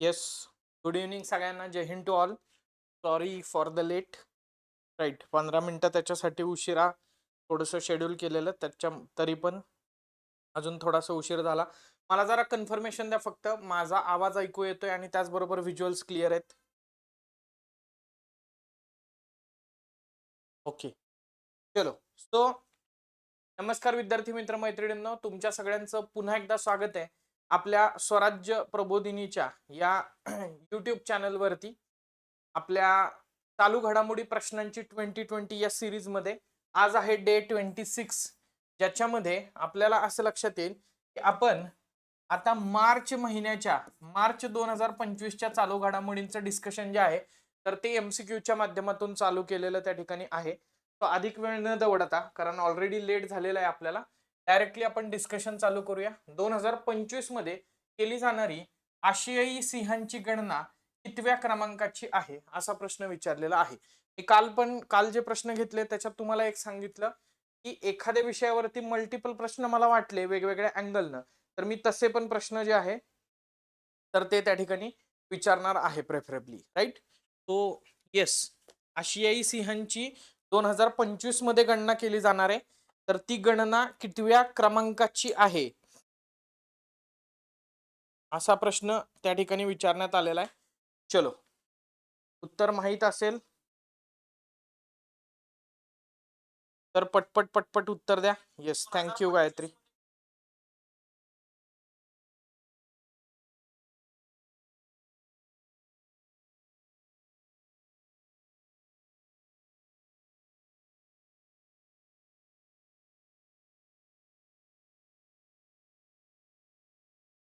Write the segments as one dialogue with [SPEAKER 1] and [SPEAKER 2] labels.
[SPEAKER 1] Yes. Good evening सगळ्यांना. Jai Hind to all. Sorry for the late. Right पंधरा मिनटं त्याच्यासाठी उशिरा थोडंसं शेड्यूल केलेलं त्याच्या तरी पण अजून थोडासा उशीर झाला. मला जरा कन्फर्मेशन द्या फक्त माझा आवाज ऐकू येतोय आणि त्याचबरोबर व्हिज्युअल्स क्लिअर आहेत. ओके. चलो. सो नमस्कार विद्यार्थी मित्र मैत्रिणींनो तुमच्या सगळ्यांचं पुन्हा एकदा स्वागत आहे. आपल्या स्वराज्य प्रबोधिनीच्या या युट्यूब चॅनलवरती आपल्या चालू घडामोडी प्रश्नांची ट्वेंटी ट्वेंटी या सिरीजमध्ये आज आहे डे ट्वेंटी सिक्स ज्याच्यामध्ये आपल्याला असं लक्षात येईल की आपण आता मार्च महिन्याच्या मार्च दोन हजार पंचवीसच्या चालू घडामोडींचं डिस्कशन जे आहे तर ते एमसीक्यूच्या माध्यमातून चालू केलेलं त्या ठिकाणी आहे. तो अधिक वेळ न दवडता कारण ऑलरेडी लेट झालेला आहे आपल्याला डायरेक्टली आपण डिस्कशन चालू करूया. दोन हजार पंचवीसमध्ये केली जाणारी आशियाई सिंहांची गणना कितव्या क्रमांकाची आहे? असा प्रश्न विचारलेला आहे. मी काल पण काल जे प्रश्न घेतले त्याच्यात तुम्हाला एक सांगितलं की एखाद्या विषयावरती मल्टिपल प्रश्न मला वाटले वेगवेगळ्या अँगलनं तर मी तसे पण प्रश्न जे आहे तर ते त्या ठिकाणी विचारणार आहे प्रेफरेबली राईट सो येस आशियाई सिंहांची दोन हजार पंचवीसमध्ये गणना केली जाणार आहे. तर ती गणना कितव्या क्रमांकाची आहे? असा प्रश्न त्या ठिकाणी विचारण्यात आलेला आहे. चलो. उत्तर माहीत असेल. तर पटपट पटपट उत्तर द्या. Yes thank you Gayatri.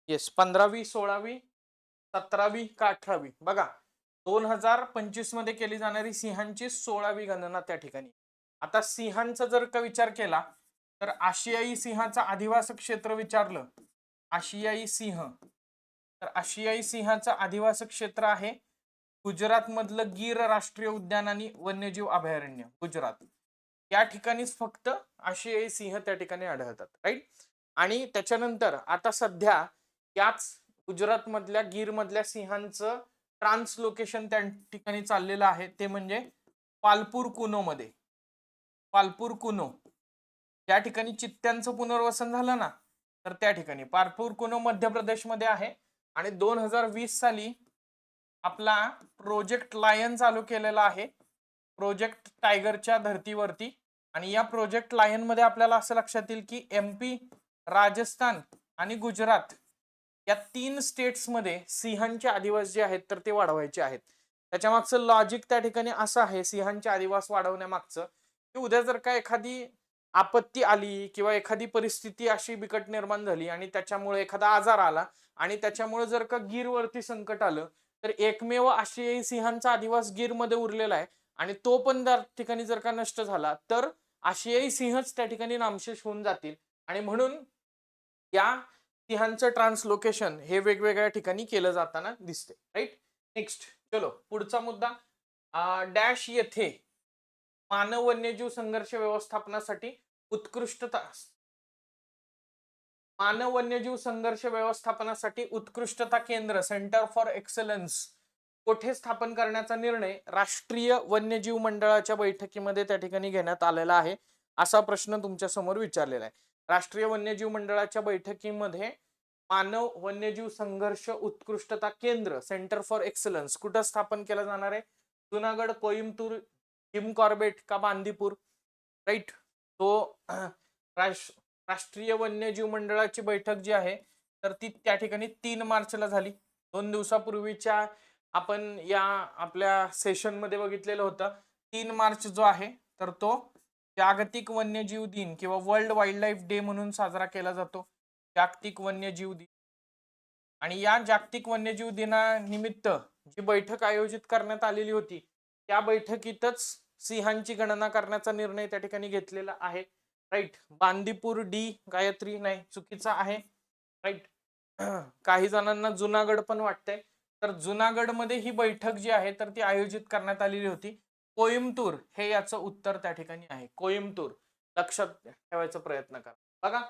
[SPEAKER 1] Yes पंधरावी सोळावी सतरावी का अठरावी? बघा दोन हजार पंचवीसमध्ये केली जाणारी सिंहांची सोळावी गणना त्या ठिकाणी. आता सिंहांचा जर का विचार केला तर आशियाई सिंहाचा अधिवास क्षेत्र विचारलं आशियाई सिंह तर आशियाई सिंहाचं अधिवास क्षेत्र आहे गुजरात मधलं गीर राष्ट्रीय उद्यान आणि वन्यजीव अभयारण्य गुजरात. या ठिकाणीच फक्त आशियाई सिंह त्या ठिकाणी आढळतात राईट आणि त्याच्यानंतर आता सध्या याच गुजरात मधल्या गीर मधल्या सिंहांचं ट्रान्सलोकेशन त्या ठिकाणी चाललेलं आहे. ते म्हणजे पालपूर कुनो मध्ये पालपूर कुनो. ज्या ठिकाणी चित्त्यांचं पुनर्वसन झालं ना तर त्या ठिकाणी. पालपूर कुनो मध्य प्रदेशमध्ये आहे आणि दोन हजार वीस साली आपला प्रोजेक्ट लायन चालू केलेला आहे. प्रोजेक्ट टायगरच्या धर्तीवरती. आणि या प्रोजेक्ट लायनमध्ये आपल्याला असं लक्षात येईल की एमपी राजस्थान आणि गुजरात या तीन स्टेट्समध्ये सिंहांचे आदिवास जे आहेत तर ते वाढवायचे आहेत. त्याच्या मागचं लॉजिक त्या ठिकाणी असं आहे सिंहांचे आदिवास वाढवण्यामागचं की उद्या जर का एखादी आपत्ती आली किंवा एखादी परिस्थिती अशी बिकट निर्माण झाली आणि त्याच्यामुळे एखादा आजार आला आणि त्याच्यामुळे जर का गीरवरती संकट आलं तर एकमेव आशियाई सिंहांचा आदिवास गीरमध्ये उरलेला आहे आणि तो पण त्या ठिकाणी जर का नष्ट झाला तर आशियाई सिंहच त्या ठिकाणी नामशेष होऊन जातील. आणि म्हणून या सिंहांचं ट्रान्सलोकेशन हे वेगवेगळ्या ठिकाणी केलं जाताना दिसते. राईट नेक्स्ट चलो पुढचा मुद्दा. डॅश येथे मानव वन्यजीव संघर्ष व्यवस्थापनासाठी उत्कृष्टता मानव वन्यजीव संघर्ष व्यवस्थापनासाठी उत्कृष्टता केंद्र सेंटर फॉर एक्सलन्स कोठे स्थापन करण्याचा निर्णय राष्ट्रीय वन्यजीव मंडळाच्या बैठकीमध्ये त्या ठिकाणी घेण्यात आलेला आहे असा प्रश्न तुमच्यासमोर विचारलेला आहे. राष्ट्रीय वन्यजीव मंडळाच्या बैठकीमध्ये मानव वन्यजीव संघर्ष उत्कृष्टता केंद्र सेंटर फॉर एक्सलन्स कुठं स्थापन केलं जाणार आहे? जुनागड कोईमतूर हिम कॉर्बेट का बांदीपूर? राईट तो राष्ट्रीय वन्यजीव मंडळाची बैठक जी आहे तर ती त्या ठिकाणी तीन मार्चला झाली. दोन दिवसापूर्वीच्या आपण या आपल्या सेशनमध्ये बघितलेलं होतं. तीन मार्च जो आहे तर तो जागतिक वन्यजीव दिन किंवा वर्ल्ड वाईल्ड लाईफ डे म्हणून साजरा केला जातो. जागतिक वन्यजीव दिन. आणि या जागतिक वन्यजीव दिनानिमित्त जी बैठक आयोजित करण्यात आलेली होती त्या बैठकीतच सिंहांची गणना करण्याचा निर्णय त्या ठिकाणी घेतलेला आहे. राईट बांदीपूर डी गायत्री नाही चुकीचा आहे. राईट काही जणांना जुनागड पण वाटतंय. तर जुनागडमध्ये ही बैठक जी आहे तर ती आयोजित करण्यात आलेली होती. कोइंबतूर हे याचं उत्तर त्या ठिकाणी आहे. कोइंबतूर लक्षात ठेवायचा प्रयत्न करा. बघा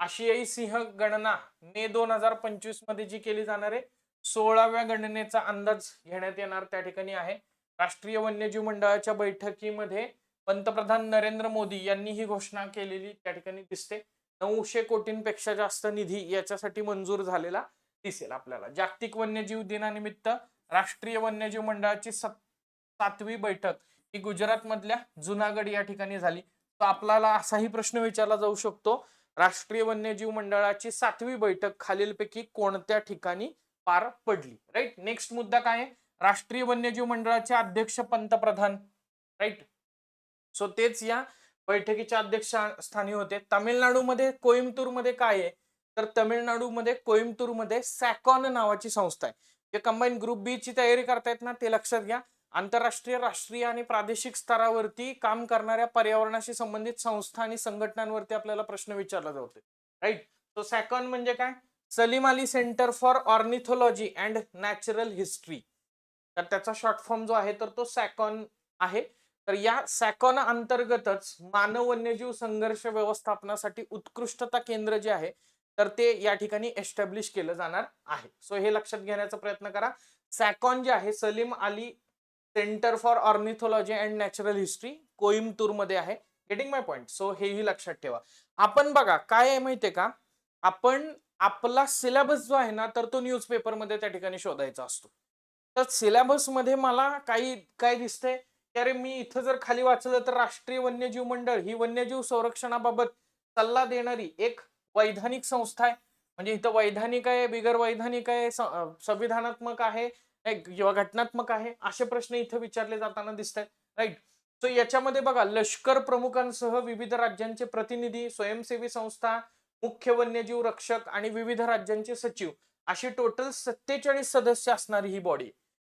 [SPEAKER 1] आशियाई सिंह गणना मे दोन हजार पंचवीसमध्ये जी केली जाणार आहे सोळाव्या गणनेचा अंदाज घेण्यात येणार त्या ठिकाणी आहे. राष्ट्रीय वन्यजीव मंडळाच्या बैठकीमध्ये पंतप्रधान नरेंद्र मोदी यांनी ही घोषणा केलेली त्या ठिकाणी दिसते. नऊशे कोटींपेक्षा जास्त निधी याच्यासाठी मंजूर झालेला दिसेल आपल्याला. जागतिक वन्यजीव दिनानिमित्त राष्ट्रीय वन्यजीव मंडळाची सत्ता सातवी बैठक ही गुजरातमधल्या जुनागड या ठिकाणी झाली. तर आपल्याला असाही प्रश्न विचारला जाऊ शकतो. राष्ट्रीय वन्यजीव मंडळाची सातवी बैठक खालीलपैकी कोणत्या ठिकाणी पार पडली? राईट नेक्स्ट मुद्दा काय आहे? राष्ट्रीय वन्यजीव मंडळाचे अध्यक्ष पंतप्रधान. राईट सो तेच या बैठकीच्या अध्यक्ष स्थानी होते. तामिळनाडूमध्ये कोइंबतूरमध्ये काय आहे? तर तमिळनाडूमध्ये कोइंबतूरमध्ये सॅकॉन नावाची संस्था आहे. जे कंबाईन ग्रुप बी ची तयारी करतायत ना ते लक्षात घ्या. आंतरराष्ट्रीय राष्ट्रीय आणि प्रादेशिक स्तरावरती काम करणाऱ्या पर्यावरणाशी संबंधित संस्था आणि संघटनांवरती आपल्याला प्रश्न विचारला जातो राईट तो सॅकॉन म्हणजे काय? Salim Ali centre for ornithology and natural history. तर त्याचा शॉर्ट फॉर्म जो आहे तर तो सॅकॉन आहे. तर या सॅकॉन अंतर्गतच मानव वन्यजीव संघर्ष व्यवस्थापनासाठी उत्कृष्टता केंद्र जे आहे तर ते या ठिकाणी एस्टॅब्लिश केलं जाणार आहे. सो हे लक्षात घेण्याचा प्रयत्न करा. सॅकॉन जे आहे Salim Ali centre for ornithology and natural history कोइंबतूरमध्ये आहे. गेटिंग माय पॉईंट सो हेही लक्षात ठेवा. आपण बघा काय आहे माहितीये का? आपण आपला सिलेबस जो आहे ना तर तो न्यूजपेपरमध्ये त्या ठिकाणी शोधायचा असतो. तर सिलेबसमध्ये मला काही काय दिसतंय? की अरे मी इथं जर खाली वाचलं तर राष्ट्रीय वन्यजीव मंडळ ही वन्यजीव संरक्षणाबाबत सल्ला देणारी एक वैधानिक संस्था आहे. म्हणजे इथं वैधानिक आहे बिगर वैधानिक आहे संविधानात्मक आहे किंवा घटनात्मक आहे असे प्रश्न इथं विचारले जाताना दिसत आहेत राईट सो याच्यामध्ये बघा लष्कर प्रमुखांसह विविध राज्यांचे प्रतिनिधी स्वयंसेवी संस्था मुख्य वन्यजीव रक्षक आणि विविध राज्यांचे सचिव अशी टोटल सत्तेचाळीस सदस्य असणारी ही बॉडी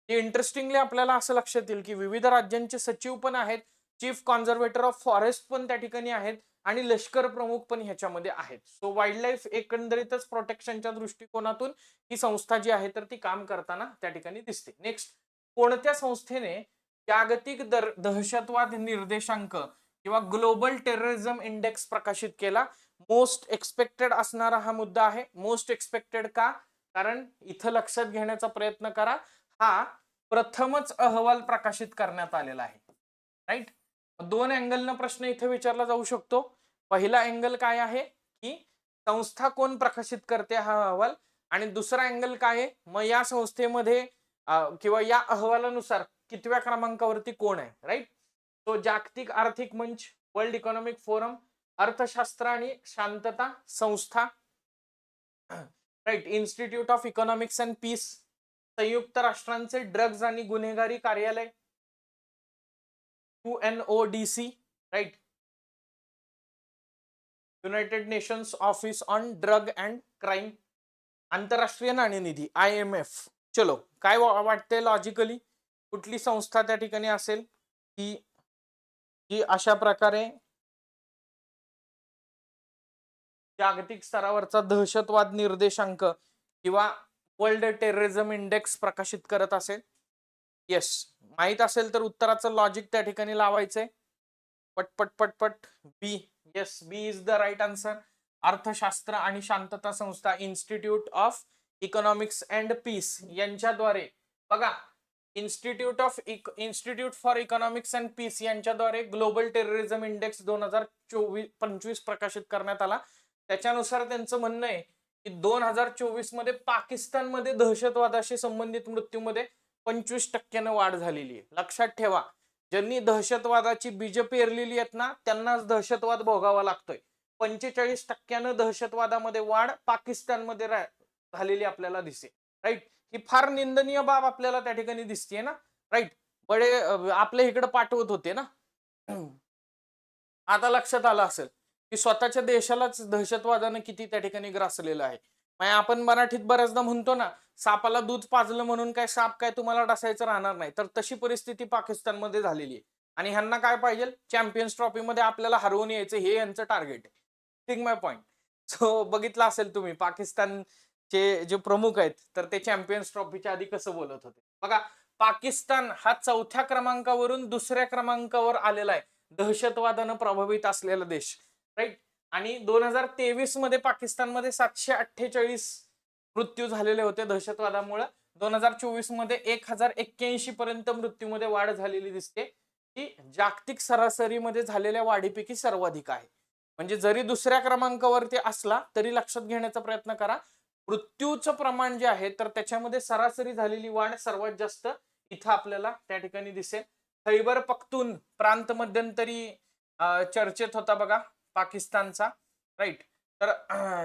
[SPEAKER 1] ती इंटरेस्टिंगली आपल्याला असं लक्षात येईल की विविध राज्यांचे सचिव पण आहेत चीफ कॉन्झर्वेटर ऑफ फॉरेस्ट पण त्या ठिकाणी आहेत आणि लष्कर प्रमुख पण ह्याच्यामध्ये आहेत. सो वाईल्ड लाईफ एकंदरीतच प्रोटेक्शनच्या दृष्टिकोनातून ही संस्था जी आहे तर ती काम करताना त्या ठिकाणी दिसते. नेक्स्ट कोणत्या संस्थेने जागतिक दर- दहशतवाद निर्देशांक किंवा ग्लोबल टेररिझम इंडेक्स प्रकाशित केला? मोस्ट एक्सपेक्टेड असणारा हा मुद्दा आहे. मोस्ट एक्सपेक्टेड का? कारण इथं लक्षात घेण्याचा प्रयत्न करा. हा प्रथमच अहवाल प्रकाशित करण्यात आलेला आहे. राईट दोन अँगलनं प्रश्न इथे विचारला जाऊ शकतो. पहिला अँगल काय आहे? की संस्था कोण प्रकाशित करते हा अहवाल? आणि दुसरा अँगल काय आहे? मग या संस्थेमध्ये किंवा या अहवालानुसार कितव्या क्रमांकावरती कोण आहे? राईट तो जागतिक आर्थिक मंच वर्ल्ड इकॉनॉमिक फोरम अर्थशास्त्र आणि शांतता संस्था. Right institute of economics and peace संयुक्त राष्ट्रांचे ड्रग्ज आणि गुन्हेगारी कार्यालय. To N O D C right united nations office on drug and crime आंतरराष्ट्रीय नाणेनिधी आय एम एफ चलो काय वाटते वाटतंय लॉजिकली कुठली संस्था त्या ठिकाणी असेल की जी अशा प्रकारे जागतिक स्तरावरचा दहशतवाद निर्देशांक किंवा वर्ल्ड टेररिझम इंडेक्स प्रकाशित करत असेल? येस माहीत असेल तर उत्तराचं लॉजिक त्या ठिकाणी लावायचंय. पट पट पट पट. B yes B is the right answer अर्थशास्त्र आणि शांतता संस्था institute of economics and peace यांच्याद्वारे. बघा institute of institute for economics and peace यांच्याद्वारे ग्लोबल टेररिझम इंडेक्स दोन हजार चोवीस पंचवीस प्रकाशित करण्यात आला. त्याच्यानुसार त्यांचं म्हणणं आहे की दोन हजार चोवीसमध्ये पाकिस्तानमध्ये दहशतवादाशी संबंधित मृत्यूमध्ये पंचवीस टक्क्यानं वाढ झालेली आहे. लक्षात ठेवा ज्यांनी दहशतवादाची बीज पेरलेली आहेत ना त्यांनाच दहशतवाद भोगावा लागतोय. पंचेचाळीस टक्क्यानं दहशतवादामध्ये वाढ पाकिस्तानमध्ये झालेली आपल्याला दिसे राईट ही फार निंदनीय बाब आपल्याला त्या ठिकाणी दिसते ना. राईट बडे आपल्या इकडे पाठवत होते ना. आता लक्षात आलं असेल की स्वतःच्या देशालाच दहशतवादानं किती त्या ठिकाणी ग्रासलेलं आहे. म्हणजे आपण मराठीत बऱ्याचदा म्हणतो ना सापाला दूध पाजलं म्हणून काय साप काय तुम्हाला डसायचं राहणार नाही. तर तशी परिस्थिती पाकिस्तानमध्ये झालेली आहे. आणि ह्यांना काय पाहिजे? चॅम्पियन्स ट्रॉफीमध्ये आपल्याला हरवून यायचं हे यांचं टार्गेट आहे. थिंक माय पॉईंट सो बघितलं असेल तुम्ही पाकिस्तानचे जे प्रमुख आहेत तर ते चॅम्पियन्स ट्रॉफीच्या आधी कसं बोलत होते? बघा पाकिस्तान हा चौथ्या क्रमांकावरून दुसऱ्या क्रमांकावर आलेला आहे. दहशतवादानं प्रभावित असलेला देश. राईट आणि दोन हजार तेवीसमध्ये पाकिस्तानमध्ये सातशे अठ्ठेचाळीस मृत्यू झालेले होते दहशतवादामुळे. दोन हजार चोवीसमध्ये एक हजार एक्क्याऐंशी पर्यंत मृत्यूमध्ये वाढ झालेली दिसते. ही जागतिक सरासरीमध्ये झालेल्या वाढीपैकी सर्वाधिक आहे. म्हणजे जरी दुसऱ्या क्रमांकावरती असला तरी लक्षात घेण्याचा प्रयत्न करा. मृत्यूचं प्रमाण जे आहे तर त्याच्यामध्ये सरासरी झालेली वाढ सर्वात जास्त इथं आपल्याला त्या ठिकाणी दिसेल. खैबर पख्तून प्रांत मध्यंतरी चर्चेत होता बघा. पाकिस्तानचा राईट तर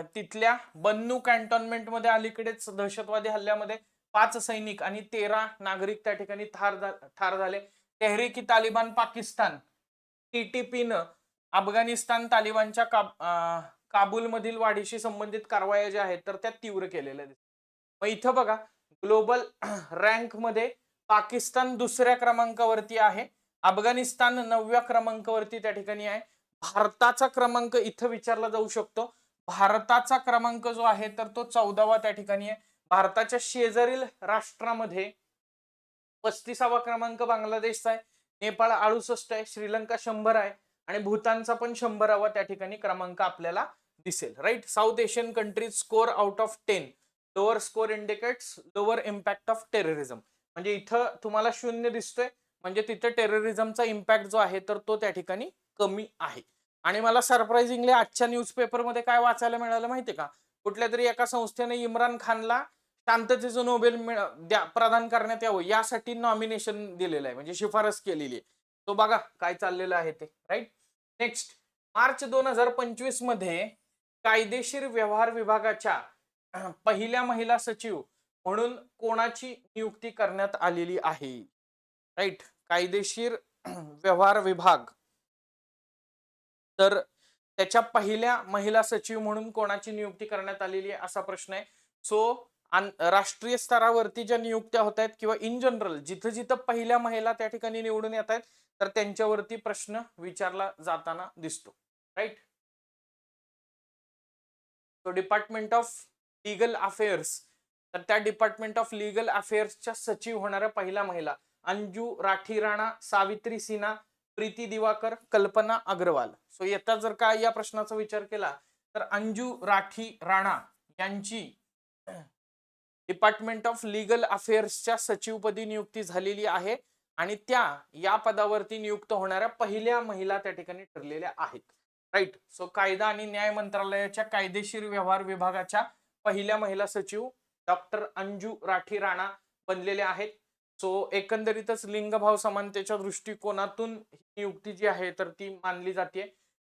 [SPEAKER 1] तिथल्या बन्नू कॅन्टोन्मेंटमध्ये अलीकडेच दहशतवादी हल्ल्यामध्ये पाच सैनिक आणि तेरा नागरिक त्या ठिकाणी ठार ठार झाले. तेहरीकी तालिबान पाकिस्तान टीटीपीनं अफगाणिस्तान तालिबानच्या काब काबूलमधील वाढीशी संबंधित कारवाया ज्या आहेत तर त्या तीव्र केलेल्या दिसतात. मग इथं बघा ग्लोबल रँकमध्ये पाकिस्तान दुसऱ्या क्रमांकावरती आहे. अफगाणिस्तान नवव्या क्रमांकावरती त्या ठिकाणी आहे. भारताचा क्रमांक इथं विचारला जाऊ शकतो. भारताचा क्रमांक जो आहे तर तो चौदावा त्या ठिकाणी आहे. भारताच्या शेजारील राष्ट्रामध्ये पस्तीसावा क्रमांक बांगलादेशचा आहे. नेपाळ अडुसष्ट आहे श्रीलंका शंभर आहे आणि भूतानचा पण शंभरावा त्या ठिकाणी क्रमांक आपल्याला दिसेल. Right South Asian countries score out of ten lower score indicates lower impact of terrorism म्हणजे इथं तुम्हाला शून्य दिसतोय. म्हणजे तिथं टेररिझमचा इम्पॅक्ट जो आहे तर तो त्या ठिकाणी कमी आहे. आणि मला सरप्राइझिंगली आजच्या न्यूजपेपरमध्ये काय वाचायला मिळालं माहितीये का? कुठल्या तरी एका संस्थेने इम्रान खानला शांततेचं नोबेल द्या प्रदान करण्यात यावं यासाठी नॉमिनेशन दिलेलं आहे. म्हणजे शिफारस केलेली आहे. तो बघा काय चाललेलं आहे ते. राईट नेक्स्ट मार्च दोन हजार पंचवीसमध्ये कायदेशीर व्यवहार विभागाच्या पहिल्या महिला सचिव म्हणून कोणाची नियुक्ती करण्यात आलेली आहे? राईट कायदेशीर व्यवहार विभाग तर त्याच्या पहिल्या महिला सचिव म्हणून कोणाची नियुक्ती करण्यात आलेली आहे असा प्रश्न आहे. सो राष्ट्रीय स्तरावरती ज्या नियुक्त्या होत आहेत किंवा इन जनरल जिथं जिथं पहिल्या महिला त्या ठिकाणी निवडून येत आहेत तर त्यांच्यावरती प्रश्न विचारला जाताना दिसतो. राईट तो डिपार्टमेंट ऑफ लिगल अफेअर्स तर त्या डिपार्टमेंट ऑफ लिगल अफेअर्सच्या सचिव होणाऱ्या पहिल्या महिला अंजू राठी राणा सावित्री सिन्हा प्रीती दिवाकर कल्पना अग्रवाल. सो येता जर का या प्रश्नाचा विचार केला तर अंजू राठी राणा यांची डिपार्टमेंट ऑफ लिगल अफेअर्सच्या सचिवपदी नियुक्ती झालेली आहे आणि त्या या पदावरती नियुक्त होणाऱ्या पहिल्या महिला त्या ठिकाणी ठरलेल्या आहेत. राईट सो कायदा आणि न्याय मंत्रालयाच्या कायदेशीर व्यवहार विभागाच्या पहिल्या महिला सचिव डॉक्टर अंजू राठी राणा बनलेल्या आहेत. सो एकंदरीतच लिंगभाव समानतेच्या दृष्टिकोनातून ही नियुक्ती जी आहे तर ती मानली जाते.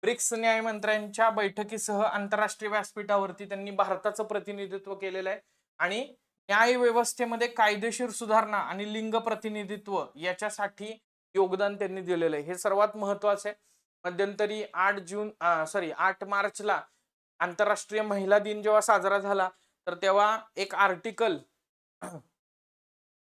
[SPEAKER 1] ब्रिक्स न्यायमंत्र्यांच्या बैठकीसह आंतरराष्ट्रीय व्यासपीठावरती त्यांनी भारताचं प्रतिनिधित्व केलेलं आहे. आणि न्याय व्यवस्थेमध्ये कायदेशीर सुधारणा आणि लिंग प्रतिनिधित्व याच्यासाठी योगदान त्यांनी दिलेलं आहे. हे सर्वात महत्वाचं आहे. मध्यंतरी आठ जून सॉरी आठ मार्चला आंतरराष्ट्रीय महिला दिन जेव्हा साजरा झाला तर तेव्हा एक आर्टिकल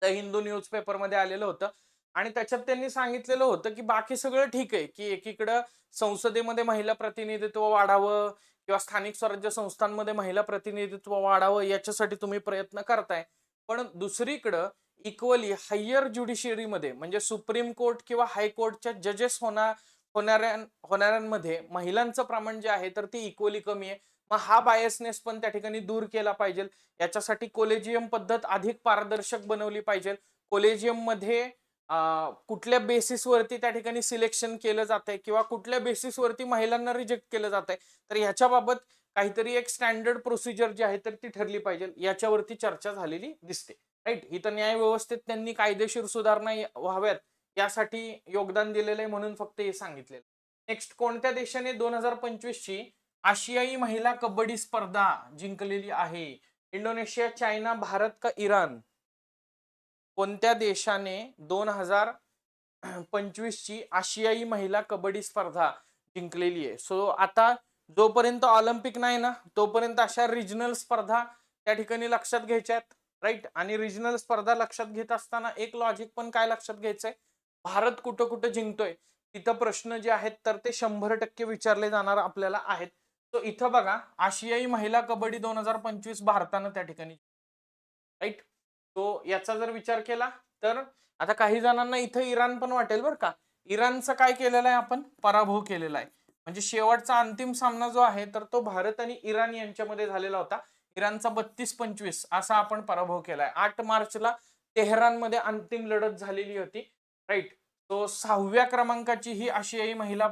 [SPEAKER 1] द हिंदू न्यूजपेपरमध्ये आलेलं होतं. आणि त्याच्यात त्यांनी सांगितलेलं होतं की बाकी सगळं ठीक आहे की एकीकडं संसदेमध्ये महिला प्रतिनिधित्व वाढावं किंवा स्थानिक स्वराज्य संस्थांमध्ये महिला प्रतिनिधित्व वाढावं याच्यासाठी तुम्ही प्रयत्न करताय. पण दुसरीकडं इक्वली हायर ज्युडिशियरीमध्ये म्हणजे सुप्रीम कोर्ट किंवा हायकोर्टच्या जजेस होणार होणाऱ्या होणाऱ्यांमध्ये महिलांचं प्रमाण जे आहे तर ते इक्वली कमी आहे. मग हा बायसनेस पण त्या ठिकाणी दूर केला पाहिजे. याच्यासाठी कोलेजियम पद्धत अधिक पारदर्शक बनवली पाहिजे. कोलेजियममध्ये कुठल्या बेसिसवरती त्या ठिकाणी सिलेक्शन केलं जात आहे किंवा कुठल्या बेसिसवरती महिलांना रिजेक्ट केलं जात आहे तर ह्याच्याबाबत काहीतरी एक स्टँडर्ड प्रोसिजर जी आहे तर ती ठरली पाहिजे. याच्यावरती चर्चा झालेली दिसते. राईट इथं न्याय व्यवस्थेत त्यांनी कायदेशीर सुधारणा व्हाव्यात. यासाठी योगदान दिलेलं आहे म्हणून फक्त हे सांगितलेलं. नेक्स्ट कोणत्या देशाने दोन हजार पंचवीस ची आशियाई महिला कबड्डी स्पर्धा जिंकलेली आहे. इंडोनेशिया चायना भारत का इराण? कोणत्या देशाने दोन हजार पंचवीस ची आशियाई महिला कबड्डी स्पर्धा जिंकलेली आहे? सो आता जोपर्यंत ऑलिम्पिक नाही ना तोपर्यंत अशा रिजनल स्पर्धा त्या ठिकाणी लक्षात घ्यायच्या आहेत राईट आणि रिजनल स्पर्धा लक्षात घेत असताना एक लॉजिक पण काय लक्षात घ्यायचंय? भारत कुठं कुठं जिंकतोय? तिथं प्रश्न जे आहेत तर ते शंभर टक्के विचारले जाणार आपल्याला आहेत. तो इथं बघा आशियाई महिला कबड्डी दोन हजार पंचवीस भारतानं त्या ठिकाणी. राईट तो याचा जर विचार केला तर आता काही जणांना इथं इराण पण वाटेल बरं का. इराणचं काय केलेलं आहे आपण? पराभव केलेला आहे. म्हणजे शेवटचा अंतिम सामना जो आहे तर तो भारत आणि इराण यांच्यामध्ये झालेला होता. इराणचा बत्तीस पंचवीस असा आपण पराभव केलाय. आठ मार्चला तेहरानमध्ये अंतिम लढत झालेली होती. राईट तो सहाव्या क्रमांकाची ही आशियाई महिला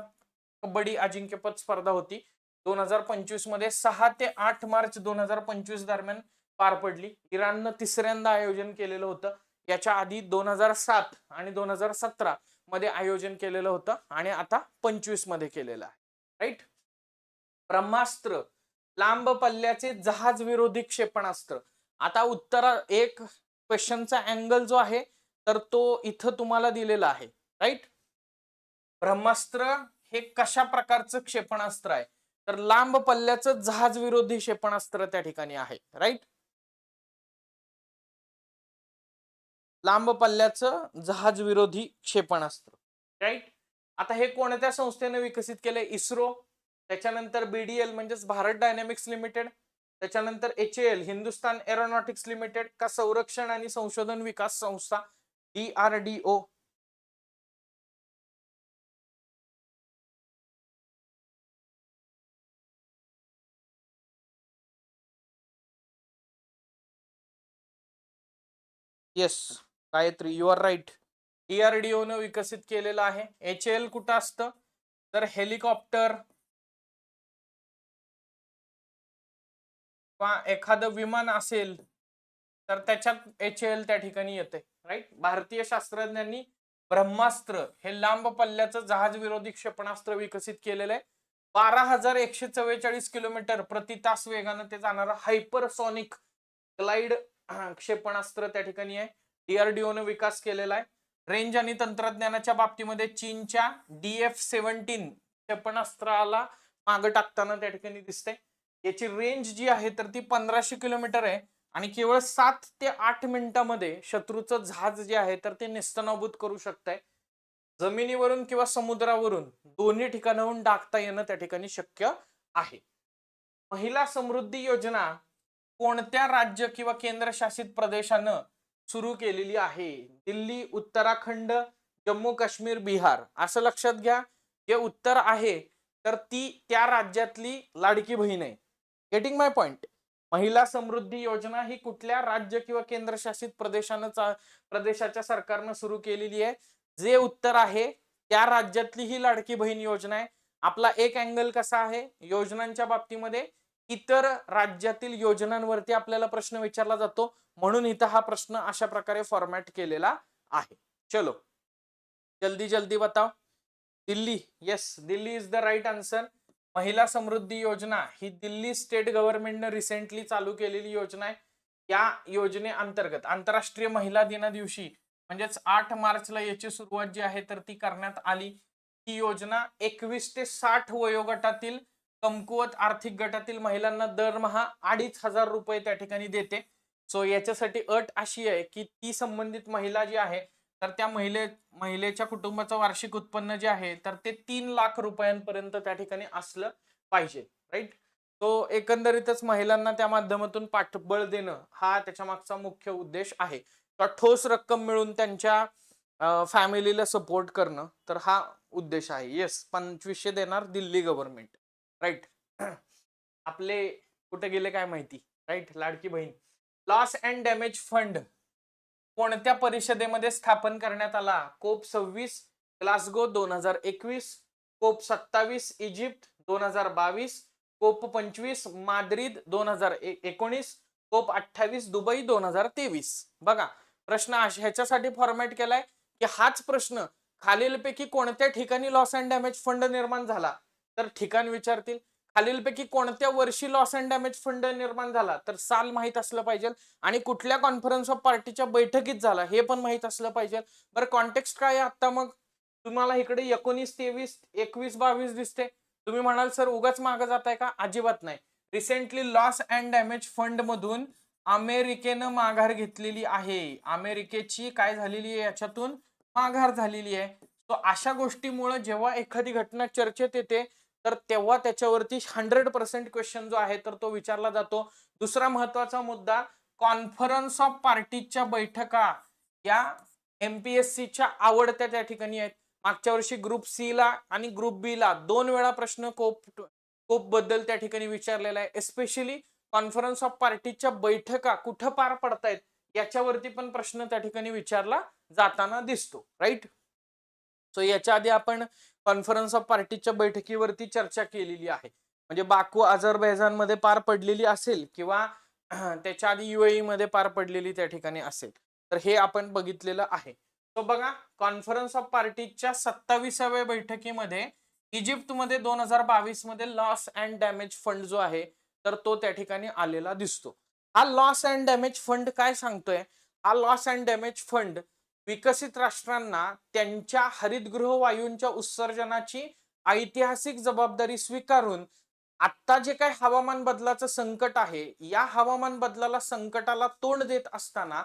[SPEAKER 1] कबड्डी अजिंक्यपद स्पर्धा होती. दोन हजार पंचवीसमध्ये सहा ते आठ मार्च दोन हजार पंचवीस दरम्यान पार पडली. इराणनं तिसऱ्यांदा आयोजन केलेलं होतं. याच्या आधी दोन हजार सात आणि दोन हजार सतरा मध्ये आयोजन केलेलं होतं आणि आता पंचवीसमध्ये केलेलं आहे. राईट ब्रह्मास्त्र लांब पल्ल्याचे जहाज विरोधी क्षेपणास्त्र. आता उत्तर एक क्वेश्चनचा अँगल जो आहे तर तो इथं तुम्हाला दिलेला आहे. राईट ब्रह्मास्त्र हे कशा प्रकारचं क्षेपणास्त्र आहे? तर लांब पल्ल्याचं जहाज विरोधी क्षेपणास्त्र त्या ठिकाणी आहे राईट लांब पल्ल्याचं जहाज विरोधी क्षेपणास्त्र राईट आता हे कोणत्या संस्थेने विकसित केले इस्रो. त्याच्यानंतर बीडीएल म्हणजेच भारत डायनॅमिक्स लिमिटेड त्याच्यानंतर H L Hindustan aeronautics limited का संरक्षण आणि संशोधन विकास संस्था DRDO yes Gayatri you are right DRDO न विकसित केलेलं आहे. एच एल कुठं असतं? तर हेलिकॉप्टर. किंवा एखादं विमान असेल तर त्याच्यात एच एल त्या ठिकाणी येते राईट भारतीय शास्त्रज्ञांनी ब्रह्मास्त्र हे लांब पल्ल्याचं जहाज विरोधी क्षेपणास्त्र विकसित केलेलं आहे. बारा हजार एकशे चव्वेचाळीस किलोमीटर प्रति तास वेगानं ते जाणारं हायपरसॉनिक ग्लाइड क्षेपणास्त्र त्या ठिकाणी आहे. DRDO ने विकास केलेला आहे. रेंज आणि तंत्रज्ञानाच्या बाबतीमध्ये चीनच्या डी एफ सेव्हन्टीन क्षेपणास्त्राला मागं टाकताना त्या ठिकाणी दिसते याची रेंज जी आहे तर ती पंधराशे किलोमीटर आहे. आणि केवळ सात ते आठ मिनिटामध्ये शत्रूचं जहाज जे आहे तर ते नेस्तनाभूत करू शकतंय. जमिनीवरून किंवा समुद्रावरून दोन्ही ठिकाणाहून डाकता येणं त्या ठिकाणी शक्य आहे. महिला समृद्धी योजना कोणत्या राज्य किंवा केंद्रशासित प्रदेशानं सुरू केलेली आहे? दिल्ली उत्तराखंड जम्मू काश्मीर बिहार. असं लक्षात घ्या. जे उत्तर आहे तर ती त्या राज्यातली लाडकी बहीण आहे. गेटिंग माय पॉइंट महिला समृद्धी योजना ही कुठल्या राज्य किंवा केंद्रशासित प्रदेशानं प्रदेशाच्या सरकारनं सुरू केलेली आहे? जे उत्तर आहे त्या राज्यातली ही लाडकी बहीण योजना आहे. आपला एक अँगल कसा आहे? योजनांच्या बाबतीमध्ये इतर राज्यातील योजनांवरती आपल्याला प्रश्न विचारला जातो. म्हणून इथं हा प्रश्न अशा प्रकारे फॉर्मॅट केलेला आहे. चलो. जल्दी जल्दी बताओ. Delhi. Yes Delhi is the right answer महिला समृद्धी योजना ही दिल्ली स्टेट गव्हर्नमेंटनं रिसेंटली चालू केलेली योजना आहे. या योजनेअंतर्गत आंतरराष्ट्रीय महिला दिना दिवशी म्हणजेच आठ मार्चला याची सुरुवात जी आहे तर ती करण्यात आली. ही योजना एकवीस ते साठ वयोगटातील कमकुवत आर्थिक गटातील महिलांना दरमहा अडीच हजार रुपये त्या ठिकाणी देते. सो याच्यासाठी अट अशी आहे की ती संबंधित महिला जी आहे तर त्या महिले महिलेच्या कुटुंबाचं वार्षिक उत्पन्न जे आहे तर ते तीन लाख रुपयांपर्यंत त्या ठिकाणी असलं पाहिजे राईट तो एकंदरीतच महिलांना त्या माध्यमातून पाठबळ देणं हा त्याच्या मागचा मुख्य उद्देश आहे. किंवा ठोस रक्कम मिळून त्यांच्या फॅमिलीला सपोर्ट करणं तर हा उद्देश आहे. येस पंचवीसशे देणार दिल्ली गव्हर्नमेंट राईट? आपले कुठे गेले काय माहिती? Right? Ladki Bahin. Loss and damage fund कोणत्या परिषदेमध्ये स्थापन करण्यात आला? कोप सव्वीस ग्लासगो दोन हजार एकवीस कोप सत्तावीस इजिप्त दोन हजार बावीस कोप पंचवीस माद्रिद दोन हजार एकोणीस कोप अठ्ठावीस दुबई दोन हजार तेवीस. बघा प्रश्न ह्याच्यासाठी फॉर्मॅट केलाय की हाच प्रश्न खालीलपैकी कोणत्या ठिकाणी लॉस अँड डॅमेज फंड निर्माण झाला? तर ठिकाण विचारतील. खालीलपैकी कोणत्या वर्षी लॉस अँड डॅमेज फंड निर्माण झाला? तर साल माहीत असलं पाहिजे आणि कुठल्या कॉन्फरन्स ऑफ पार्टीच्या बैठकीत झाला हे पण माहीत असलं पाहिजे. बरं कॉन्टेक्स्ट काय आहे आता मग? तुम्हाला इकडे एकोणीस तेवीस एकवीस बावीस दिसते. तुम्ही म्हणाल सर उगाच मागं जात आहे का? अजिबात नाही. Recently loss and damage fund मधून अमेरिकेनं माघार घेतलेली आहे. अमेरिकेची काय झालेली आहे? याच्यातून माघार झालेली आहे. सो अशा गोष्टीमुळे जेव्हा एखादी घटना चर्चेत येते तर तेव्हा त्याच्यावरती हंड्रेड पर्सेंट क्वेश्चन जो आहे तर तो विचारला जातो. दुसरा महत्त्वाचा मुद्दा कॉन्फरन्स ऑफ पार्टीच्या बैठका या एमपीएससीच्या आवडत्या त्या ठिकाणी आहेत. मागच्या वर्षी ग्रुप सी ला आणि ग्रुप बी ला दोन वेळा प्रश्न कोप कोपबद्दल त्या ठिकाणी विचारलेला आहे. एस्पेशली कॉन्फरन्स ऑफ पार्टीच्या बैठका कुठं पार पडतायत याच्यावरती पण प्रश्न त्या ठिकाणी विचारला जाताना दिसतो. राईट सो याच्या आधी आपण कॉन्फरन्स ऑफ पार्टीच्या बैठकीवरती चर्चा केलेली आहे. म्हणजे बाकू मध्ये पार पडलेली असेल किंवा त्याच्या आधी युएई मध्ये पार पडलेली त्या ठिकाणी असेल तर हे आपण बघितलेलं आहे. तो बघा कॉन्फरन्स ऑफ पार्टीच्या सत्तावीसाव्या बैठकीमध्ये इजिप्तमध्ये दोन हजार बावीसमध्ये लॉस अँड डॅमेज फंड जो आहे तर तो त्या ठिकाणी आलेला दिसतो. हा लॉस अँड डॅमेज फंड काय सांगतोय? हा लॉस अँड डॅमेज फंड विकसित राष्ट्रांना त्यांच्या हरितगृह वायूंच्या उत्सर्जनाची ऐतिहासिक जबाबदारी स्वीकारून आता जे काही हवामान बदलाचं संकट आहे या हवामान बदलाला संकटाला तोंड देत असताना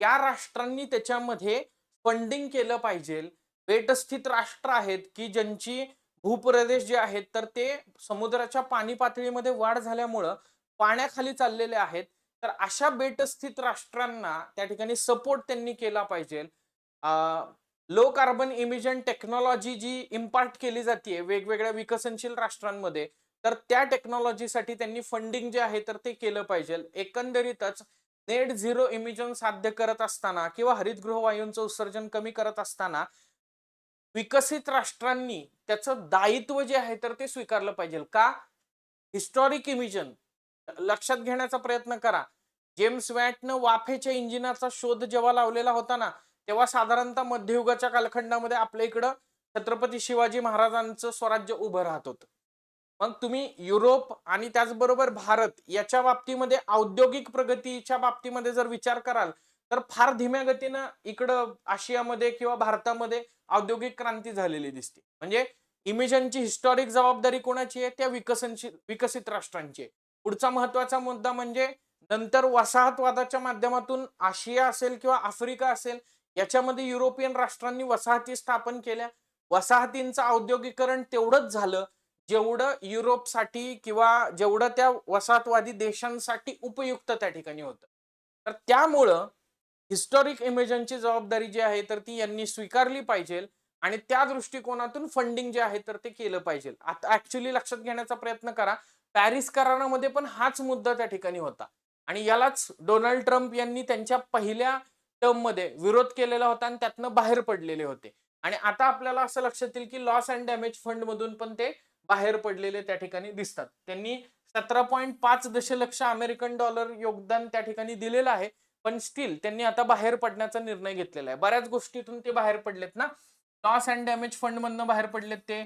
[SPEAKER 1] या राष्ट्रांनी त्याच्यामध्ये फंडिंग केलं पाहिजे. बेटस्थित राष्ट्र आहेत की ज्यांची भूप्रदेश जे आहेत तर ते समुद्राच्या पाणी पातळीमध्ये वाढ झाल्यामुळं पाण्याखाली चाललेले आहेत. तर अशा बेटस्थित राष्ट्रांना त्या ठिकाणी सपोर्ट त्यांनी केला पाहिजे. लो कार्बन इमिजन टेक्नॉलॉजी जी इम्पार्ट केली जाते वेगवेगळ्या विकसनशील राष्ट्रांमध्ये तर त्या टेक्नॉलॉजीसाठी त्यांनी फंडिंग जे आहे तर ते केलं पाहिजे. एकंदरीतच नेट झिरो इमिजन साध्य करत असताना किंवा हरितगृह वायूंचं उत्सर्जन कमी करत असताना विकसित राष्ट्रांनी त्याचं दायित्व जे आहे तर ते स्वीकारलं पाहिजे. का? हिस्टॉरिक इमिजन लक्षात घेण्याचा प्रयत्न करा. जेम्स वॅटनं वाफेच्या इंजिनाचा शोध जेव्हा लावलेला होता ना तेव्हा साधारणतः मध्ययुगाच्या कालखंडामध्ये आपल्या इकडं छत्रपती शिवाजी महाराजांचं स्वराज्य उभं राहत होतं. मग तुम्ही युरोप आणि त्याचबरोबर भारत याच्या बाबतीमध्ये औद्योगिक प्रगतीच्या बाबतीमध्ये जर विचार कराल तर फार धीम्या गतीनं इकडं आशियामध्ये किंवा भारतामध्ये औद्योगिक क्रांती झालेली दिसते. म्हणजे इमिजनची हिस्टॉरिक जबाबदारी कोणाची आहे? त्या विकसनशील विकसित राष्ट्रांची आहे. पुढचा महत्त्वाचा मुद्दा म्हणजे नंतर वसाहतवादाच्या माध्यमातून आशिया असेल किंवा आफ्रिका असेल याच्यामध्ये युरोपियन राष्ट्रांनी वसाहती स्थापन केल्या. वसाहतींचं औद्योगिकरण तेवढंच झालं जेवढं युरोपसाठी किंवा जेवढं त्या वसाहतवादी देशांसाठी उपयुक्त त्या ठिकाणी होतं. तर त्यामुळं हिस्टॉरिक इमेजनची जबाबदारी जी आहे तर ती यांनी स्वीकारली पाहिजे आणि त्या दृष्टिकोनातून फंडिंग जे आहे तर ते केलं पाहिजे. आता ऍक्च्युली लक्षात घेण्याचा प्रयत्न करा पॅरिस करारामध्ये पण हाच मुद्दा त्या ठिकाणी होता. आणि यालाच डोनाल्ड ट्रम्प यांनी त्यांच्या पहिल्या टर्ममध्ये विरोध केलेला होता आणि त्यातनं बाहेर पडलेले होते. आणि आता आपल्याला असं लक्षात येईल की लॉस अँड डॅमेज फंड मधून पण ते बाहेर पडलेले त्या ठिकाणी दिसतात. त्यांनी सतरा पॉईंट पाच दशलक्ष अमेरिकन डॉलर योगदान त्या ठिकाणी दिलेलं आहे. पण स्टील त्यांनी आता बाहेर पडण्याचा निर्णय घेतलेला आहे. बऱ्याच गोष्टीतून ते बाहेर पडलेत ना. लॉस अँड डॅमेज फंड मधनं बाहेर पडलेत ते.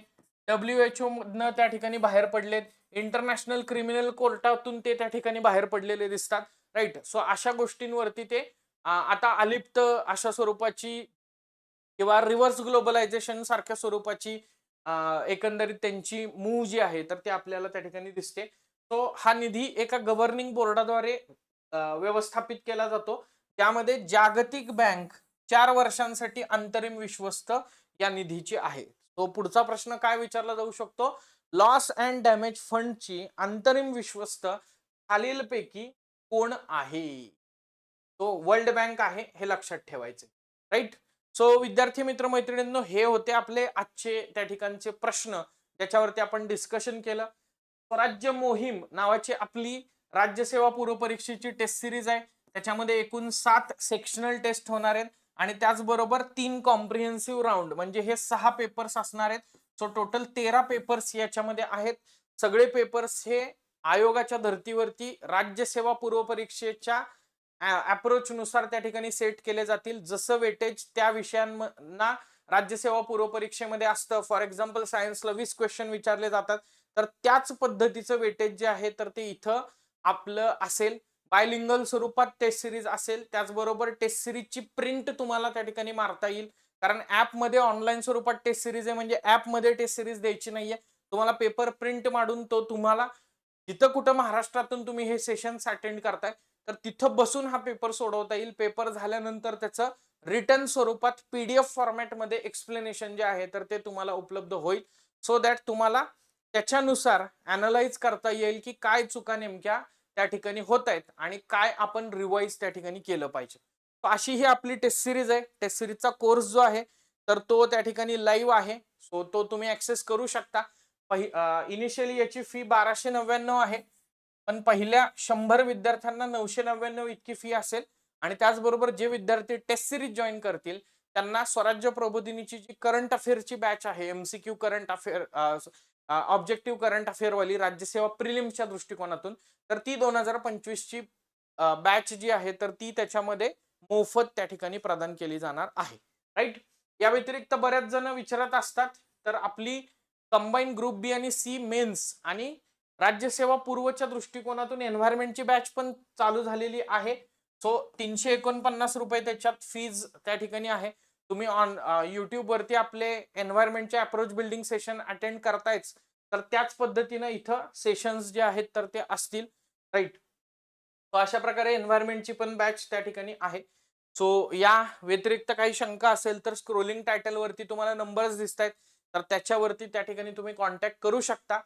[SPEAKER 1] डब्ल्यू एच ओ मधनं त्या ठिकाणी बाहेर पडलेत. इंटरनॅशनल क्रिमिनल कोर्टातून ते त्या ठिकाणी बाहेर पडलेले दिसतात. राईट सो अशा गोष्टींवरती ते आता अलिप्त अशा स्वरूपाची किंवा रिव्हर्स ग्लोबलायझेशन सारख्या स्वरूपाची एकंदरीत त्यांची मूव जी आहे तर ते आपल्याला त्या ठिकाणी दिसते. तो हा निधी एका गव्हर्निंग बोर्डाद्वारे व्यवस्थापित केला जातो. त्यामध्ये जागतिक बँक चार वर्षांसाठी अंतरिम विश्वस्त या निधीची आहे. तो पुढचा प्रश्न काय विचारला जाऊ शकतो? लॉस अँड डॅमेज फंडची अंतरिम विश्वस्त खालीलपैकी कोण आहे? तो वर्ल्ड बँक आहे हे लक्षात ठेवायचे राईट? सो विद्यार्थी मित्र मैत्रिणींनो हे होते आपले आजचे त्या ठिकाणचे प्रश्न ज्याच्यावरती आपण डिस्कशन केलं. स्वराज्य मोहीम नावाची आपली राज्यसेवा पूर्व परीक्षेची टेस्ट सिरीज आहे. त्याच्यामध्ये एकूण सात सेक्शनल टेस्ट होणार आहेत आणि त्याचबरोबर तीन कॉम्प्रिहेन्सिव्ह राऊंड म्हणजे हे सहा पेपर्स असणार आहेत. सो टोटल तेरा पेपर्स याच्यामध्ये आहेत. सगळे पेपर्स हे आयोगाच्या धर्तीवरती राज्यसेवा पूर्व अप्रोचनुसार अप्रोच नुसार त्या ठिकाणी सेट केले जातील. जसं वेटेज त्या विषयांना राज्यसेवा पूर्वपरीक्षेमध्ये असतं. फॉर एक्झाम्पल सायन्सला वीस क्वेश्चन विचारले जातात. तर त्याच पद्धतीचं वेटेज जे आहे तर ते इथं आपलं असेल. बायलिंगल स्वरूपात टेस्ट सिरीज असेल. त्याचबरोबर टेस्ट सिरीजची प्रिंट तुम्हाला त्या ठिकाणी मारता येईल. कारण मध्ये ऑनलाईन स्वरूपात टेस्ट सिरीज आहे म्हणजे मध्ये टेस्ट सिरीज द्यायची नाहीये. तुम्हाला पेपर प्रिंट मारून तो तुम्हाला जिथं कुठं महाराष्ट्रातून तुम्ही हे सेशन्स अटेंड करताय तर तिथं बसून हा पेपर सोडवता येईल. पेपर झाल्यानंतर त्याचं रिटर्न स्वरूपात पीडीएफ फॉर्मॅटमध्ये एक्सप्लेनेशन जे आहे तर ते तुम्हाला उपलब्ध होईल. सो दॅट तुम्हाला त्याच्यानुसार अनालाइज करता येईल की काय चुका नेमक्या त्या ठिकाणी होत आहेत आणि काय आपण रिवाईज त्या ठिकाणी केलं पाहिजे. अशी ही आपली टेस्ट सिरीज आहे. टेस्ट सिरीजचा कोर्स जो आहे तर तो त्या ठिकाणी लाईव्ह आहे. सो तो तुम्ही ऍक्सेस करू शकता. इनिशियली याची फी बाराशे नव्याण्णव आहे. पण पहिल्या शंभर विद्यार्थ्यांना नऊशे नव्याण्णव इतकी फी असेल आणि त्याचबरोबर जे विद्यार्थी टेस्ट सिरीज जॉईन करतील त्यांना स्वराज्य प्रबोधिनीची जी करंट अफेअरची बॅच आहे MCQ current affair objective current affair वाली राज्यसेवा प्रिलिम्सच्या दृष्टिकोनातून तर ती दोन हजार पंचवीसची बॅच जी आहे तर ती त्याच्यामध्ये मोफत त्या ठिकाणी प्रदान केली जाणार आहे. राईट या व्यतिरिक्त बऱ्याच जण विचारत असतात तर आपली कंबाईन ग्रुप बी आणि सी मेन्स आणि राज्यसेवा पूर्वच्या दृष्टिकोनातून एन्व्हायरमेंटची बॅच पण चालू झालेली आहे. सो तीनशे एकोणपन्नास रुपये त्याच्यात फीज त्या ठिकाणी आहे. तुम्ही ऑन युट्यूबवरती आपले एन्व्हायरमेंटचे अप्रोच बिल्डिंग सेशन अटेंड करतायच तर त्याच पद्धतीनं इथं सेशन्स जे आहेत तर ते असतील. राईट सो अशा प्रकारे एन्व्हायरमेंटची पण बॅच त्या ठिकाणी आहे. सो या व्यतिरिक्त काही शंका असेल तर स्क्रोलिंग टायटलवरती तुम्हाला नंबर्स दिसत आहेत तर त्याच्यावरती त्या ठिकाणी तुम्ही कॉन्टॅक्ट करू शकता.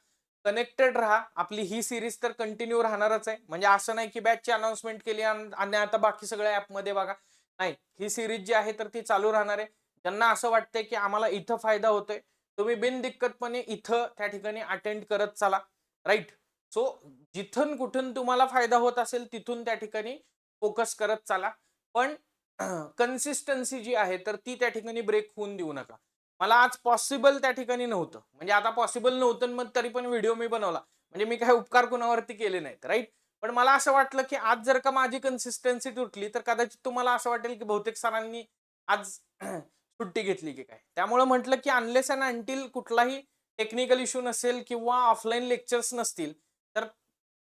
[SPEAKER 1] कनेक्टेड राहा. आपली ही सिरीज तर कंटिन्यू राहणारच आहे. म्हणजे असं नाही की बॅचची अनाउन्समेंट केली आणि आता बाकी सगळ्या ऍपमध्ये बघा. नाही ही सिरीज जी आहे तर ती चालू राहणार आहे. ज्यांना असं वाटतंय की आम्हाला इथं फायदा होतोय. तुम्ही बिनदिक्कतपणे इथं त्या ठिकाणी अटेंड करत चला. राईट सो जिथून कुठून तुम्हाला फायदा होत असेल तिथून त्या ठिकाणी फोकस करत चला. पण कन्सिस्टन्सी जी आहे तर ती त्या ठिकाणी ब्रेक होऊन देऊ नका. मला आज पॉसिबल त्या ठिकाणी नव्हतं. म्हणजे आता पॉसिबल नव्हतं मग तरी पण व्हिडिओ मी बनवला. म्हणजे मी काही उपकार कुणावरती केले नाहीत राईट पण मला असं वाटलं की आज जर का माझी कन्सिस्टन्सी तुटली तर कदाचित तुम्हाला असं वाटेल की बहुतेक सरांनी आज सुट्टी घेतली की काय. त्यामुळे म्हटलं की अनलेस अँड अंटील कुठलाही टेक्निकल इश्यू नसेल किंवा ऑफलाईन लेक्चर्स नसतील तर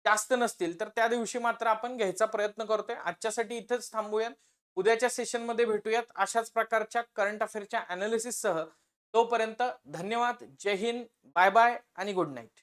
[SPEAKER 1] जास्त नसतील तर त्या दिवशी मात्र आपण घ्यायचा प्रयत्न करतोय. आजच्यासाठी इथंच थांबूयात. उद्याच्या सेशनमध्ये भेटूयात. अशाच प्रकारच्या करंट अफेअरच्या अनालिसिससह तोपर्यंत धन्यवाद. जय हिंद. बाय बाय आणि गुड नाईट.